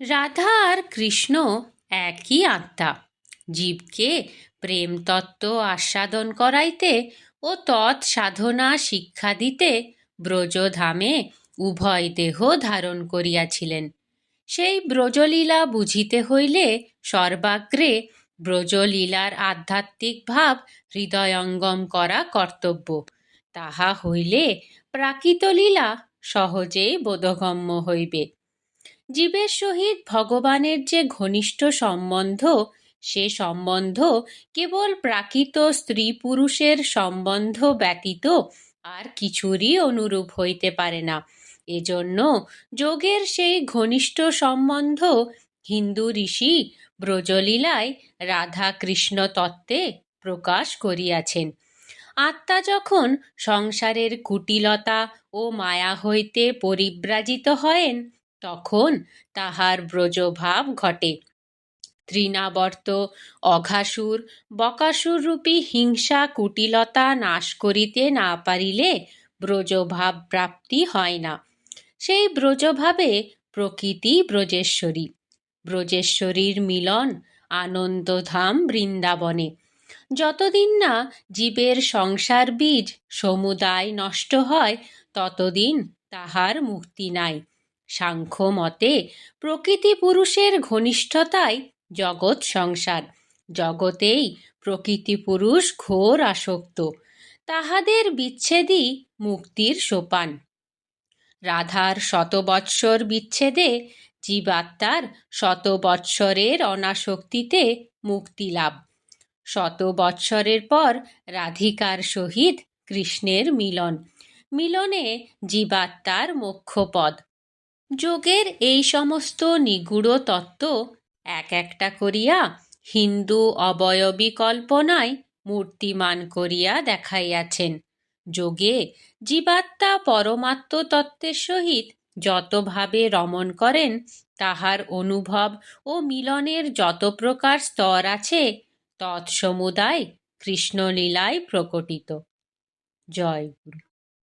রাধা আর কৃষ্ণ একই আত্মা। জীবকে প্রেম তত্ত্ব আস্বাদন করাইতে ও তৎ সাধনা শিক্ষা দিতে ব্রজধামে উভয় দেহ ধারণ করিয়াছিলেন। সেই ব্রজলীলা বুঝিতে হইলে সর্বাগ্রে ব্রজলীলার আধ্যাত্মিক ভাব হৃদয়ঙ্গম করা কর্তব্য। তাহা হইলে প্রাকৃত লীলা সহজেই বোধগম্য হইবে। জীবের সহিত ভগবানের যে ঘনিষ্ঠ সম্বন্ধ, সে সম্বন্ধ কেবল প্রাকৃত স্ত্রী পুরুষের সম্বন্ধ ব্যতীত আর কিছুরই অনুরূপ হইতে পারে না। এজন্য যোগের সেই ঘনিষ্ঠ সম্বন্ধ হিন্দু ঋষি ব্রজলীলায় রাধা কৃষ্ণ তত্ত্বে প্রকাশ করিয়াছেন। আত্মা যখন সংসারের কুটিলতা ও মায়া হইতে পরিব্রাজিত হয়েন তখন তাহার ব্রজভাব ঘটে। তৃণাবর্ত অঘাসুর বকাসুররূপী হিংসা কুটিলতা নাশ করিতে না পারিলে ব্রজভাব প্রাপ্তি হয় না। সেই ব্রজভাবে প্রকৃতি ব্রজেশ্বরী। ব্রজেশ্বরীর মিলন আনন্দধাম বৃন্দাবনে। যতদিন না জীবের সংসার বীজ সমুদায় নষ্ট হয়, ততদিন তাহার মুক্তি নাই। সাংখ্য মতে, প্রকৃতি পুরুষের ঘনিষ্ঠতায় জগৎ সংসার। জগতেই প্রকৃতি পুরুষ ঘোর আসক্ত। তাহাদের বিচ্ছেদই মুক্তির সোপান। রাধার শতবৎসর বিচ্ছেদে জীবাত্মার শত বৎসরের অনাসক্তিতে মুক্তি লাভ। শত বৎসরের পর রাধিকার সহিত কৃষ্ণের মিলন। মিলনে জীবাত্মার মোক্ষপদ। যোগের এই সমস্ত নিগূঢ় তত্ত্ব এক একটা করিয়া হিন্দু অবয়বী কল্পনায় মূর্তিমান করিয়া দেখাইয়াছেন। যোগে জীবাত্মা পরমাত্ম তত্ত্বের সহিত যতভাবে রমণ করেন, তাহার অনুভব ও মিলনের যত প্রকার স্তর আছে, তৎসমুদায় কৃষ্ণলীলায় প্রকটিত। জয় গুরু।